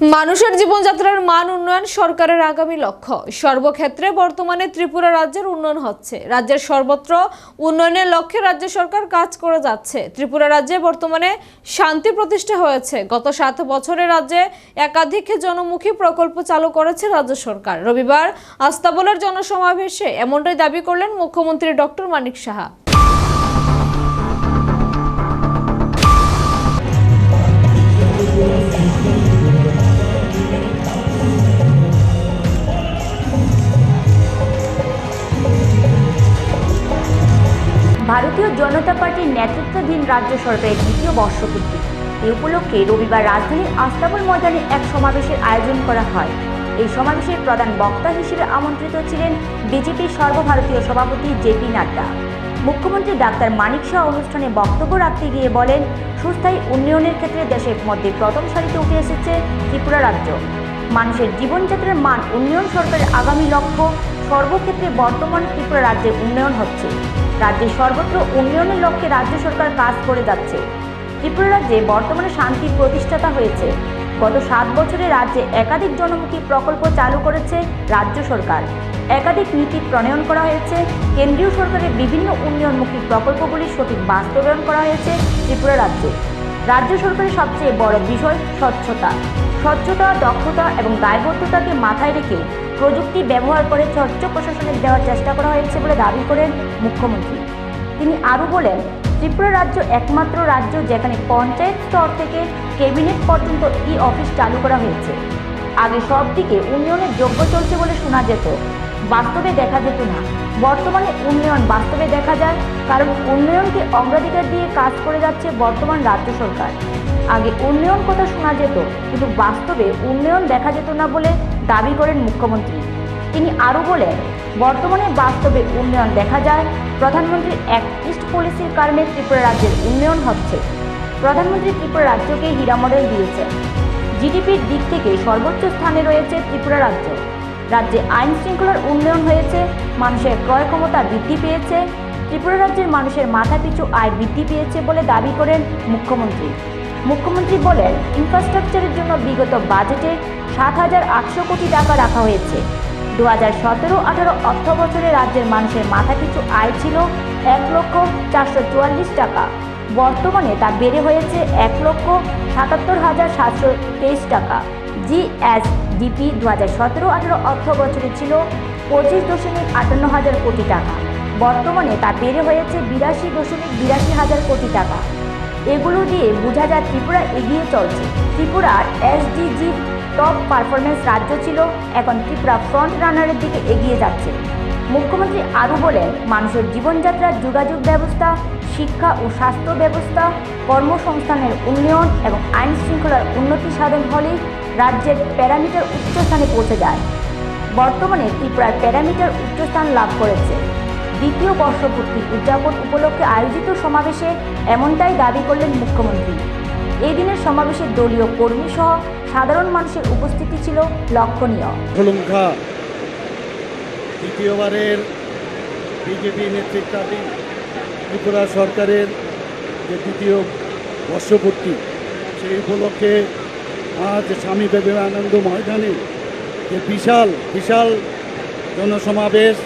মানুষের জীবনযাত্রার মান উন্নয়ন সরকারের আগামী লক্ষ্য। সর্বক্ষেত্রে বর্তমানে ত্রিপুরা রাজ্যের উন্নয়ন হচ্ছে। রাজ্যের সর্বত্র উন্নয়নের লক্ষ্যে রাজ্য সরকার কাজ করে যাচ্ছে। ত্রিপুরা রাজ্যে বর্তমানে শান্তি প্রতিষ্ঠা হয়েছে। গত সাত বছরে রাজ্যে একাধিক জনমুখী প্রকল্প চালু করেছে রাজ্য সরকার। রবিবার আস্তাবলের জনসমাবেশে এমনটাই দাবি করলেন মুখ্যমন্ত্রী ডক্টর মানিক সাহা। পার্টির নেতৃত্বাধীন রাজ্য সরকারের দ্বিতীয় বর্ষপূর্তি। এ উপলক্ষে রবিবার রাজধানীর আস্তাবল ময়দানে এক সমাবেশের আয়োজন করা হয়। এই সমাবেশের প্রধান বক্তা হিসেবে আমন্ত্রিত ছিলেন বিজেপির সর্বভারতীয় সভাপতি জেপি নাড্ডা। মুখ্যমন্ত্রী ডাক্তার মানিক শাহ অনুষ্ঠানে বক্তব্য রাখতে গিয়ে বলেন, সুস্থায়ী উন্নয়নের ক্ষেত্রে দেশের মধ্যে প্রথম সারিতে উঠে এসেছে ত্রিপুরা রাজ্য। মানুষের জীবনযাত্রার মান উন্নয়ন সরকারের আগামী লক্ষ্য, সর্বক্ষেত্রে বর্তমান ত্রিপুরা রাজ্যের উন্নয়ন হচ্ছে। রাজ্যের সর্বত্র উন্নয়নের লক্ষ্যে রাজ্য সরকার কাজ করে যাচ্ছে। ত্রিপুরা রাজ্যে বর্তমানে শান্তির প্রতিষ্ঠাতা হয়েছে। গত সাত বছরে রাজ্যে একাধিক জনমুখী প্রকল্প চালু করেছে রাজ্য সরকার। একাধিক নীতি প্রণয়ন করা হয়েছে। কেন্দ্রীয় সরকারের বিভিন্ন উন্নয়নমুখী প্রকল্পগুলি সঠিক বাস্তবায়ন করা হয়েছে ত্রিপুরা রাজ্যে। রাজ্য সরকারের সবচেয়ে বড় বিষয় স্বচ্ছতা। স্বচ্ছতা, দক্ষতা এবং দায়বদ্ধতাকে মাথায় রেখে প্রযুক্তি ব্যবহার করে স্বচ্ছ প্রশাসনের দেওয়ার চেষ্টা করা হয়েছে বলে দাবি করেন মুখ্যমন্ত্রী। তিনি আরও বলেন, ত্রিপুরা রাজ্য একমাত্র রাজ্য যেখানে পঞ্চায়েত স্তর থেকে ক্যাবিনেট পর্যন্ত ই অফিস চালু করা হয়েছে। আগে সব দিকে উন্নয়নের যোগ্য চলছে বলে শোনা যেত, বাস্তবে দেখা যেত না। বর্তমানে উন্নয়ন বাস্তবে দেখা যায়, কারণ উন্নয়নকে অগ্রাধিকার দিয়ে কাজ করে যাচ্ছে বর্তমান রাজ্য সরকার। আগে উন্নয়ন কথা শোনা যেত, কিন্তু বাস্তবে উন্নয়ন দেখা যেত না বলে দাবি করেন মুখ্যমন্ত্রী। তিনি আরও বলেন, বর্তমানে বাস্তবে উন্নয়ন দেখা যায়, প্রধানমন্ত্রীর এক ইস্ট পলিসির কারণে ত্রিপুরা রাজ্যের উন্নয়ন হচ্ছে। প্রধানমন্ত্রী ত্রিপুরা রাজ্যকে হীরা মডেল দিয়েছেন। জিডিপির দিক থেকে সর্বোচ্চ স্থানে রয়েছে ত্রিপুরা রাজ্য। রাজ্যে আইন শৃঙ্খলার উন্নয়ন হয়েছে, মানুষের ক্রয় ক্ষমতা বৃদ্ধি পেয়েছে, ত্রিপুরা রাজ্যের মানুষের মাথাপিছু আয় বৃদ্ধি পেয়েছে বলে দাবি করেন মুখ্যমন্ত্রী। মুখ্যমন্ত্রী বলেন ইনফ্রাস্ট্রাকচারের জন্য বিগত বাজেটে সাত হাজার আটশো কোটি টাকা রাখা হয়েছে। দু হাজার সতেরো আঠারো অর্থ বছরে রাজ্যের মানুষের মাথা মাথাপিছু আয় ছিল এক লক্ষ চারশো চুয়াল্লিশ টাকা। বর্তমানে তা বেড়ে হয়েছে এক লক্ষ সাতাত্তর হাজার সাতশো তেইশ টাকা। জিএসডিপি দু হাজার সতেরো আঠারো অর্থ বছরে ছিল পঁচিশ দশমিক আটান্ন হাজার কোটি টাকা। বর্তমানে তা বেড়ে হয়েছে বিরাশি দশমিক বিরাশি হাজার কোটি টাকা। এগুলো দিয়ে বোঝা যায় ত্রিপুরা এগিয়ে চলছে। ত্রিপুরার এসডিজি টপ পারফরমেন্স রাজ্য ছিল, এখন ত্রিপুরা ফ্রন্ট রানারের দিকে এগিয়ে যাচ্ছে। মুখ্যমন্ত্রী আরও বলেন, মানুষের জীবনযাত্রার যোগাযোগ ব্যবস্থা, শিক্ষা ও স্বাস্থ্য ব্যবস্থা, কর্মসংস্থানের উন্নয়ন এবং আইন শৃঙ্খলার উন্নতি সাধন হলেই রাজ্যের প্যারামিটার উচ্চস্থানে পৌঁছে যায়। বর্তমানে ত্রিপুরার প্যারামিটার উচ্চস্থান লাভ করেছে। দ্বিতীয় বর্ষপূর্তি উদযাপন উপলক্ষে আয়োজিত সমাবেশে এমনটাই দাবি করলেন মুখ্যমন্ত্রী। এই দিনের সমাবেশে দলীয় কর্মী সহ সাধারণ মানুষের উপস্থিতি ছিল লক্ষণীয়। হলুমখা দ্বিতীয়বারের বিজেপি নেতৃত্বাধীন ত্রিপুরা সরকারের যে দ্বিতীয় বর্ষপূর্তি, সেই উপলক্ষে আজ স্বামী বিবেকানন্দ ময়দানে যে বিশাল বিশাল জনসমাবেশ,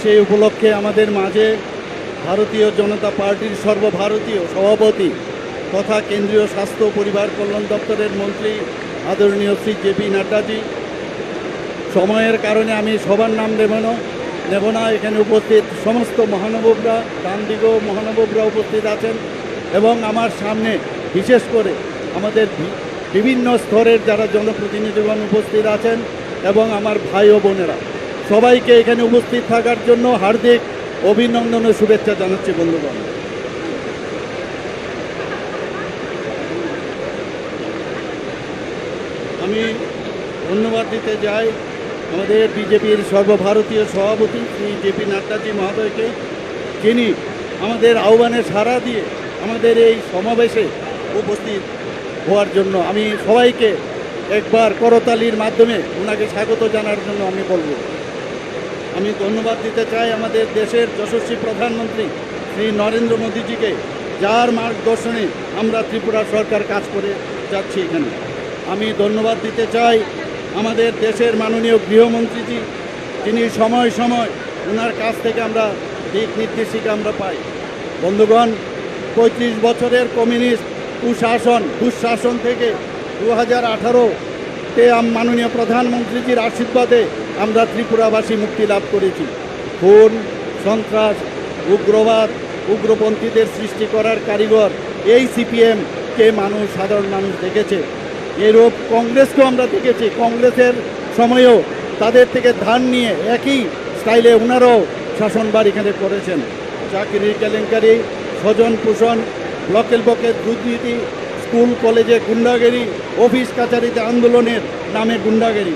সেই উপলক্ষে আমাদের মাঝে ভারতীয় জনতা পার্টির সর্বভারতীয় সভাপতি তথা কেন্দ্রীয় স্বাস্থ্য পরিবার কল্যাণ দপ্তরের মন্ত্রী আদরণীয় শ্রী জেপি নাড্ডাজি। সময়ের কারণে আমি সবার নাম নেব না নেব না। এখানে উপস্থিত সমস্ত মহানবকরা ডান দিকেও মহানবকরা উপস্থিত আছেন এবং আমার সামনে বিশেষ করে আমাদের বিভিন্ন স্তরের যারা জনপ্রতিনিধিগণ উপস্থিত আছেন এবং আমার ভাই ও বোনেরা। সবাইকে এখানে উপস্থিত থাকার জন্য হার্দিক অভিনন্দন ও শুভেচ্ছা জানাচ্ছি বন্ধুগণ। আমি ধন্যবাদ দিতে যাই আমাদের বিজেপির সর্বভারতীয় সভাপতি শ্রী জেপি নাড্ডাজি মহোদয়কে, যিনি আমাদের আহ্বানে সাড়া দিয়ে আমাদের এই সমাবেশে উপস্থিত হওয়ার জন্য আমি সবাইকে একবার করতালির মাধ্যমে ওনাকে স্বাগত জানার জন্য আমি বলব। আমি ধন্যবাদ দিতে চাই আমাদের দেশের যশস্বী প্রধানমন্ত্রী শ্রী নরেন্দ্র মোদীজিকে, যার মার্গদর্শনে আমরা ত্রিপুরা সরকার কাজ করে যাচ্ছি এখানে। আমি ধন্যবাদ দিতে চাই আমাদের দেশের মাননীয় গৃহমন্ত্রীজি, যিনি সময় সময় ওনার কাছ থেকে আমরা দিক নির্দেশিকা আমরা পাই। বন্ধুগণ, পঁয়ত্রিশ বছরের কমিউনিস্ট কুশাসন, দুঃশাসন থেকে দু হাজার আঠারোতে মাননীয় প্রধানমন্ত্রীজির আশীর্বাদে আমরা ত্রিপুরাবাসী মুক্তি লাভ করেছি। খুন, সন্ত্রাস, উগ্রবাদ, উগ্রপন্থীদের সৃষ্টি করার কারিগর এই সিপিএমকে মানুষ, সাধারণ মানুষ দেখেছে। এরূপ কংগ্রেসকেও আমরা দেখেছি। কংগ্রেসের সময়েও তাদের থেকে ধান নিয়ে একই স্টাইলে ওনারাও শাসনবার এখানে করেছেন। চাকরির কেলেঙ্কারি, স্বজন পোষণ ব্লকের বকের দুর্নীতি, স্কুল, কলেজে গুন্ডাগিরি, অফিস কাছারিতে আন্দোলনের নামে গুন্ডাগিরি।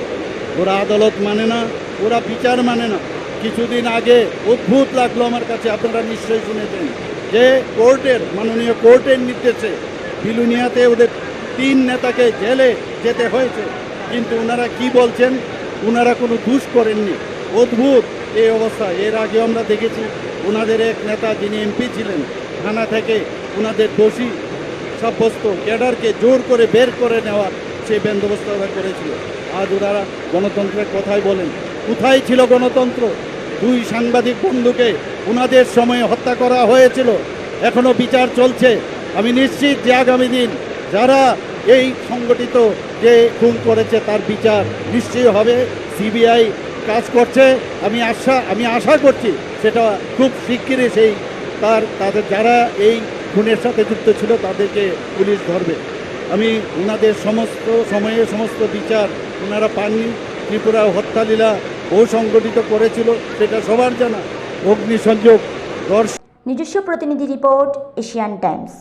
ওরা আদালত মানে না, ওরা বিচার মানে না। কিছুদিন আগে অদ্ভুত লাগল আমার কাছে, আপনারা নিশ্চয়ই শুনেছেন যে কোর্টের, মাননীয় কোর্টের নির্দেশে বিলুনিয়াতে ওদের নেতাকে জেলে যেতে হয়েছে। কিন্তু ওনারা কি বলছেন? ওনারা কোনো দুষ করেননি। অদ্ভুত এই অবস্থা। এর আগে আমরা দেখেছি, ওনাদের এক নেতা যিনি এমপি ছিলেন, থানা থেকে ওনাদের দোষী সাব্যস্ত ক্যাডারকে জোর করে বের করে নেওয়ার সেই বন্দোবস্ত ওরা করেছিল। আজ ওনারা গণতন্ত্রের কথাই বলেন। কোথায় ছিল গণতন্ত্র? দুই সাংবাদিক বন্ধুকে ওনাদের সময়ে হত্যা করা হয়েছিল। এখনও বিচার চলছে। আমি নিশ্চিত যে আগামী দিন যারা এই সংগঠিত যে খুন করেছে তার বিচার নিশ্চয়ই হবে। সিবিআই কাজ করছে। আমি আশা আমি আশা করছি সেটা খুব শিগগিরই সেই তার, তাদের যারা এই খুনের সাথে যুক্ত ছিল তাদেরকে পুলিশ ধরবে। আমি ওনাদের সমস্ত সময়ে সমস্ত বিচার ওনারা পাননি। ত্রিপুরা হত্যালীলা ও সংগঠিত করেছিল, সেটা সবার জানা। অগ্নিসংযোগ দর্শন নিজস্ব প্রতিনিধি রিপোর্ট এশিয়ান টাইমস।